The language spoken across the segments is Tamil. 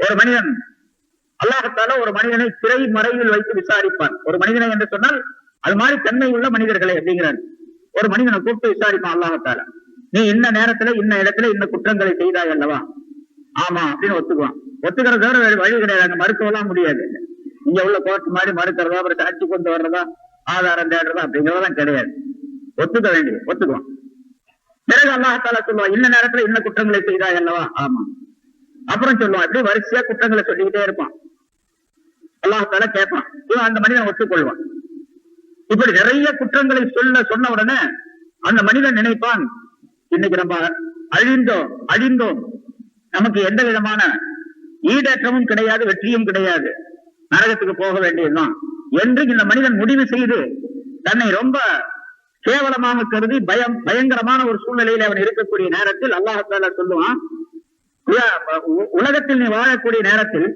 ஒரு மனிதன் அல்லாஹத்தால ஒரு மனிதனை சிறை மறைவில் வைத்து விசாரிப்பான். ஒரு மனிதனை என்று சொன்னால் அது மாதிரி தன்மை உள்ள மனிதர்களை அப்படிங்கிறார். ஒரு மனிதனை கூப்பிட்டு விசாரிப்பான் அல்லாஹத்தால நீ இன்ன நேரத்துல இன்ன இடத்துல இன்ன குற்றங்களை செய்தாய் அல்லவா? ஆமா அப்படின்னு ஒத்துக்குவான். ஒத்துக்கிறது தவிர வழி கிடையாது. அங்க மறுக்கவெல்லாம் முடியாது. இங்க உள்ள கோர்ட் மாதிரி மறுக்கிறதா அப்புறம் சாட்சி கொண்டு வர்றதா ஆதாரம் தேடுறதா அப்படிங்கறதெல்லாம் கிடையாது. ஒத்துக்க வேண்டியது ஒத்துக்குவான். பிறகு அல்லாஹால சொல்லுவான் இன்ன நேரத்துல இன்ன குற்றங்களை செய்தாய் அல்லவா? ஆமா. அப்புறம் சொல்லுவான். இப்படி வரிசையா குற்றங்களை சொல்லிக்கிட்டே இருப்பான். அல்லாஹால கேட்பான். இவன் அந்த மனிதன் ஒத்துக்கொள்வான். இப்படி நிறைய குற்றங்களை சொல்ல சொன்ன உடனே அந்த மனிதன் நினைப்பான் இன்னைக்கு நம்ம அழிந்தோம் அழிந்தோம் நமக்கு எந்த விதமான ஈடேற்றமும் கிடையாது வெற்றியும் கிடையாது. நரகத்துக்கு போக வேண்டியதுதான். என்று இந்த மனிதன் முடிவு செய்து தன்னை ரொம்ப கேவலமாக கருதி பயம் பயங்கரமான ஒரு சூழ்நிலையில அவன் இருக்கக்கூடிய நேரத்தில் அல்லாஹால சொல்லுவான் உலகத்தில் நீ வாழக்கூடிய நேரத்தில்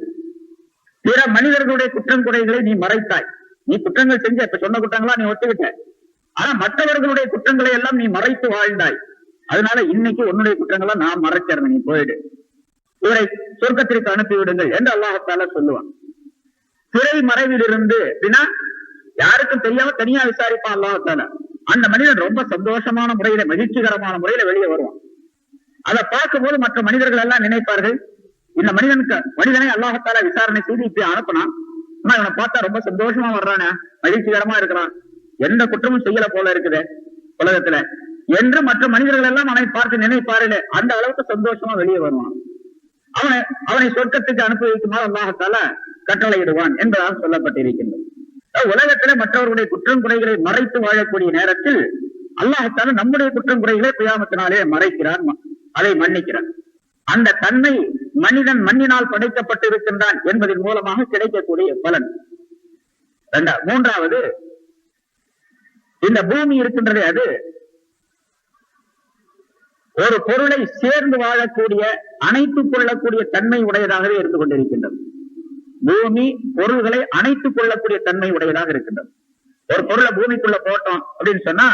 பிற மனிதர்களுடைய குற்றம் குறைகளை நீ மறைத்தாய். நீ குற்றங்கள் செஞ்ச இப்ப சொன்ன குற்றங்களா நீ ஒத்துக்கிட்ட. ஆனா மற்றவர்களுடைய குற்றங்களை எல்லாம் நீ மறைத்து வாழ்ந்தாய். அதனால இன்னைக்கு உன்னுடைய குற்றங்களை நான் மறைச்சிருந்தேன் நீ போயிடு. இவரை சொர்க்கத்திற்கு அனுப்பி விடுங்கள் என்று அல்லாஹத்தால சொல்லுவான். திரை மறைவில் இருந்து அப்படின்னா யாருக்கும் தெரியாம தனியா விசாரிப்பான் அல்லாஹத்தால அந்த மனிதன் ரொம்ப சந்தோஷமான முறையில மகிழ்ச்சிகரமான முறையில வெளியே வருவான். அதை பார்க்கும்போது மற்ற மனிதர்கள் எல்லாம் நினைப்பார்கள். இந்த மனிதனுக்கு மனிதனை அல்லாஹத்தால விசாரணை செய்து இப்படி அனுப்பினான். ஆனா இவனை பார்த்தா ரொம்ப சந்தோஷமா வர்றானே. மகிழ்ச்சிகரமா இருக்கிறான். எந்த குற்றமும் செய்யல போல இருக்குது உலகத்துல. என்று மற்ற மனிதர்கள் எல்லாம் அவனை பார்த்து நினைப்பார்களே. அந்த அளவுக்கு சந்தோஷமா வெளியே வருவான். அவனை அவனை சொர்க்கத்துக்கு அனுப்பி வைக்குமாறு அல்லாஹத்தால கட்டளையிடுவான் என்பதாக சொல்லப்பட்டிருக்கின்றது. உலகத்துல மற்றவர்களுடைய குற்றம் குறைகளை மறைத்து வாழக்கூடிய நேரத்தில் அல்லாஹத்தால நம்முடைய குற்றம் குறைகளை பியாமத்தினாலே மறைக்கிறான். அதை மன்னிக்கிறான் அந்த தன்மை மனிதன் மண்ணினால் படைக்கப்பட்டிருக்கின்றான் என்பதன் மூலமாக கிடைக்கக்கூடிய பலன். மூன்றாவது இந்த பூமி இருக்கின்றது அது ஒரு பொருளை சேர்ந்து வாழக்கூடிய அணைத்துக் கொள்ளக்கூடிய தன்மை உடையதாகவே இருந்து கொண்டிருக்கின்றது. பூமி பொருள்களை அணைத்துக் கொள்ளக்கூடிய தன்மை உடையதாக இருக்கின்றது. ஒரு பொருளை பூமிக்குள்ள போட்டோம் அப்படின்னு சொன்னா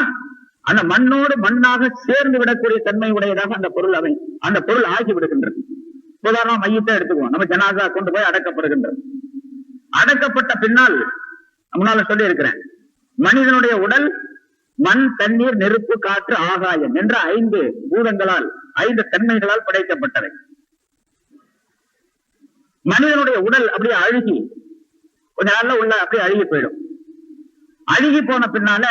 அந்த மண்ணோடு மண்ணாக சேர்ந்து விடக்கூடிய தன்மை உடையதாக அந்த பொருள் அமை அந்த பொருள் ஆகி விடுகின்றது. உதாரணம் மையத்தை எடுத்துக்குவோம். நம்ம ஜனாதா கொண்டு போய் அடக்கப்படுகின்றது. அடக்கப்பட்ட பின்னால் முன்னால சொல்லி இருக்கிறேன் மனிதனுடைய உடல் மண் தண்ணீர் நெருப்பு காற்று ஆகாயம் என்ற ஐந்து பூதங்களால் ஐந்து தன்மைகளால் படைக்கப்பட்டவை. மனிதனுடைய உடல் அப்படியே அழுகி கொஞ்ச நாள்ல உள்ள அப்படியே அழுகி போயிடும். அழுகி போன பின்னால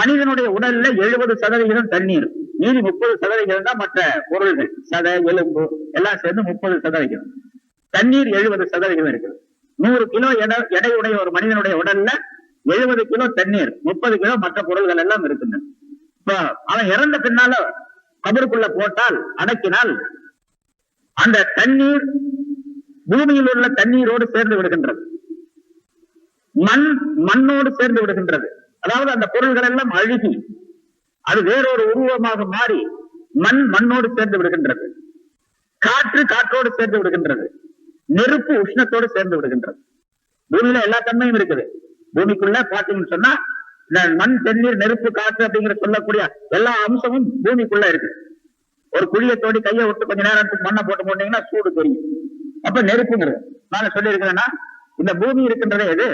மனிதனுடைய உடல்ல எழுபது சதவிகிதம் தண்ணீர். மீதி முப்பது சதவிகிதம் தான் மற்ற பொருள்கள். சதை எலும்பு எல்லாம் சேர்ந்து முப்பது சதவிகிதம். தண்ணீர் எழுபது சதவிகிதம் இருக்குது. நூறு கிலோ எடை எடையுடைய ஒரு மனிதனுடைய உடல்ல எழுபது கிலோ தண்ணீர் முப்பது கிலோ மற்ற பொருள்கள் எல்லாம் இருக்கின்றன இப்ப அவன் இறந்த பின்னால கபருக்குள்ள போட்டால் அடக்கினால் அந்த தண்ணீர் பூமியில் உள்ள தண்ணீரோடு சேர்ந்து விடுகின்றது. மண் மண்ணோடு சேர்ந்து விடுகின்றது. அதாவது அந்த பொருள்கள் எல்லாம் அழுகி அது வேறொரு உருவமாக மாறி மண் மண்ணோடு சேர்ந்து விடுகின்றது. காற்று காற்றோடு சேர்ந்து விடுகின்றது. நெருப்பு உஷ்ணத்தோடு சேர்ந்து விடுகின்றது. பூமியில எல்லா தன்மையும் இருக்குது. பூமிக்குள்ள பாத்தீங்கன்னு சொன்னா மண் தண்ணீர் நெருப்பு காற்று அப்படிங்கிற சொல்லக்கூடிய எல்லா அம்சமும் பூமிக்குள்ள இருக்கு. ஒரு குழிய தோண்டி கையை விட்டு கொஞ்ச நேரம் மண்ணை போட்டு போட்டீங்கன்னா சூடு தெரியும். அப்ப நெருப்புங்கிறது. நான் சொல்லியிருக்கிறேன்னா இந்த பூமி இருக்கின்றதே எது?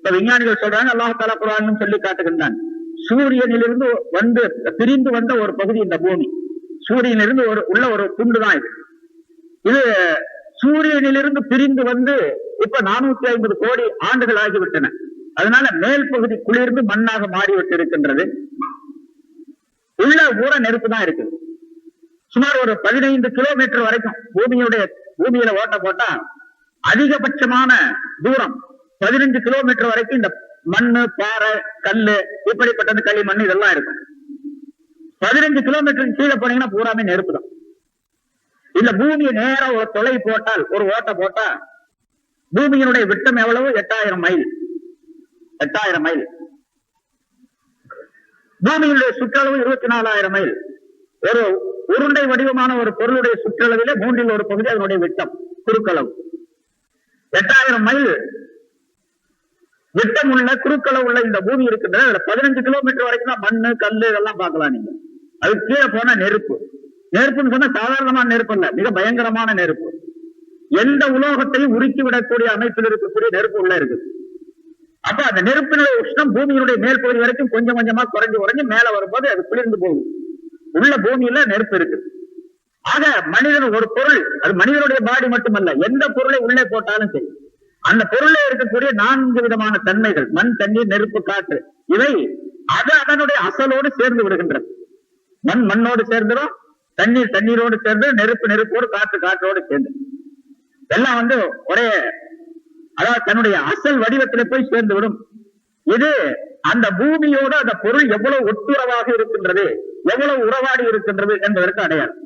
இப்ப விஞ்ஞானிகள் சொல்றாங்க அல்லாஹால குரான் சொல்லி காட்டுகின்றான். சூரியனிலிருந்து வந்து பிரிந்து வந்த ஒரு பகுதி இந்த பூமி. சூரியனிலிருந்து ஒரு உள்ள ஒரு துண்டு தான் இது. இது சூரியனிலிருந்து பிரிந்து வந்து இப்ப நானூத்தி ஐம்பது கோடி ஆண்டுகள் ஆகிவிட்டன. அதனால மேல் பகுதி குளிர்ந்து மண்ணாக மாறிவிட்டு இருக்கின்றது. உள்ள ஊற நெருப்பு தான் இருக்குது சுமார் ஒரு பதினைந்து கிலோமீட்டர் வரைக்கும் பூமியுடைய பூமியில ஓட்ட போட்டா அதிகபட்சமான தூரம் பதினஞ்சு கிலோமீட்டர் வரைக்கும் இந்த மண்ணு பாறை கல்லு இப்படிப்பட்டது களி மண் இதெல்லாம் இருக்கும். பதினஞ்சு கிலோமீட்டர் கீழே போனீங்கன்னா பூராமே நெருப்பு தான். இந்த பூமியை நேரா ஒரு தொலை போட்டால் ஒரு ஓட்டை போட்டா பூமியினுடைய விட்டம் எவ்வளவு? எட்டாயிரம் மைல். எட்டாயிரம் மைல். பூமியினுடைய சுற்றளவு இருபத்தி நாலாயிரம் மைல். ஒரு உருண்டை வடிவமான ஒரு பொருளுடைய சுற்றளவிலே மூன்றில் ஒரு பகுதி அதனுடைய விட்டம் குறுக்களவு. எட்டாயிரம் மைல் விட்டம் உள்ள குறுக்களவு உள்ள இந்த பூமி இருக்கின்றது அதுல பதினஞ்சு கிலோமீட்டர் வரைக்கும் தான் மண்ணு கல்லு இதெல்லாம் பார்க்கலாம் நீங்க. அது கீழே போனா நெருப்பு. நெருப்புன்னு சொன்னா சாதாரணமான நெருப்பு இல்ல மிக பயங்கரமான நெருப்பு. எந்த உலோகத்தையும் உருக்கி விடக்கூடிய அமைப்பில் இருக்கக்கூடிய நெருப்பு உள்ள இருக்குது. அப்ப அந்த நெருப்பினுடைய உஷ்ணம் பூமியினுடைய மேல் பகுதி வரைக்கும் கொஞ்சம் கொஞ்சமா குறைஞ்சு குறைஞ்சு மேல வரும்போது அது குளிர்ந்து போகும். உள்ள பூமியில நெருப்பு இருக்கு. ஆக மனிதன் ஒரு பொருள் அது மனிதனுடைய பாடி மட்டுமல்ல எந்த பொருளை உள்ளே போட்டாலும் சரி. அந்த பொருளே இருக்கக்கூடிய நான்கு விதமான தன்மைகள். மண் தண்ணீர் நெருப்பு காற்று. இவை அது அதனுடைய அசலோடு சேர்ந்து விடுகின்றது மண் மண்ணோடு சேர்ந்துடும் தண்ணீர் தண்ணீரோடு சேர்ந்து நெருப்பு நெருப்போடு காற்று காற்றோடு சேர்ந்து எல்லாம் வந்து ஒரே அதாவது தன்னுடைய அசல் வடிவத்திலே போய் சேர்ந்து விடும். இது அந்த பூமியோடு அந்த பொருள் எவ்வளவு ஒட்டுறவாக இருக்கின்றது எவ்வளவு உறவாடி இருக்கின்றது என்பதற்கு அடையாளம்.